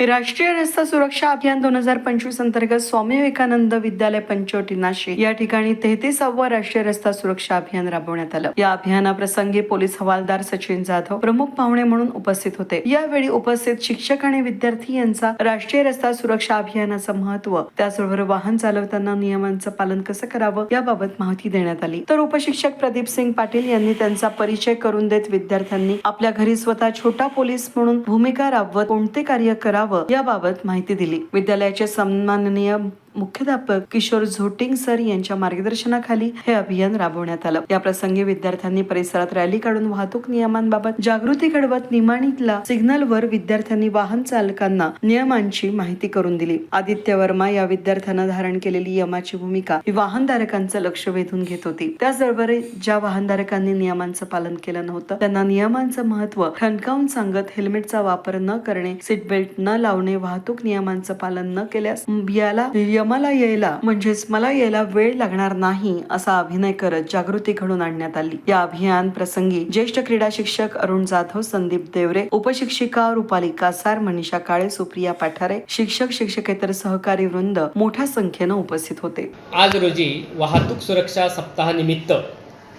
राष्ट्रीय रस्ता सुरक्षा अभियान दोन हजार पंचवीस अंतर्गत स्वामी विवेकानंद विद्यालय पंचवटी नाशिक. या ठिकाणी तेहतीसावं राष्ट्रीय रस्ता सुरक्षा अभियान राबवण्यात आलं. या अभियानाप्रसंगी पोलीस हवालदार सचिन जाधव प्रमुख पाहुणे म्हणून उपस्थित होते. यावेळी उपस्थित शिक्षक आणि विद्यार्थी यांचा राष्ट्रीय रस्ता सुरक्षा अभियानाचं महत्त्व त्याचबरोबर वाहन चालवताना नियमांचं पालन कसं करावं याबाबत माहिती देण्यात आली. तर उपशिक्षक प्रदीप सिंग पाटील यांनी त्यांचा परिचय करून देत विद्यार्थ्यांनी आपल्या घरी स्वतः छोटा पोलीस म्हणून भूमिका राबवत कोणते कार्य करावं याबाबत माहिती दिली. विद्यालयाचे सन्माननीय मुख्याध्यापक किशोर झोटिंग सर यांच्या मार्गदर्शनाखाली हे अभियान राबवण्यात आलं. या प्रसंगी विद्यार्थ्यांनी परिसरात रॅली काढून वाहतूक नियमांबाबत जागृती घडवत निमाणीतला सिग्नलवर विद्यार्थ्यांनी वाहन चालकांना नियमांची माहिती करून दिली. आदित्य वर्मा या विद्यार्थ्यांना धारण केलेली यमाची भूमिका ही वाहनधारकांचं लक्ष वेधून घेत होती. त्याचबरोबर ज्या वाहनधारकांनी नियमांचं पालन केलं नव्हतं त्यांना नियमांचं महत्त्व ठणकावून सांगत हेल्मेटचा वापर न करणे सीट बेल्ट न लावणे वाहतूक नियमांचं पालन न केल्यास याला यमाला यायला म्हणजेच मला यायला वेळ लागणार नाही असा अभिनय करत जागृती घडून आणण्यात आली. या अभियान प्रसंगी ज्येष्ठ क्रीडा शिक्षक अरुण जाधव संदीप देवरे उपशिक्षिका रुपाली कासार मनीषा काळे सुप्रिया पाठारे शिक्षक शिक्षकेतर सहकारी वृंद मोठ्या संख्येनं उपस्थित होते. आज रोजी वाहतूक सुरक्षा सप्ताहानिमित्त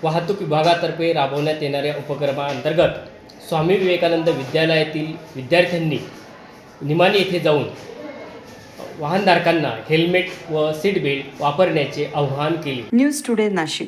वाहतूक विभागातर्फे राबवण्यात येणाऱ्या उपक्रमाअंतर्गत स्वामी विवेकानंद विद्यालयातील विद्यार्थ्यांनी निमाणी येथे जाऊन वाहनधारकांना हेल्मेट व सीट बेल्ट वापरण्याचे आवाहन केले. News today Nashik.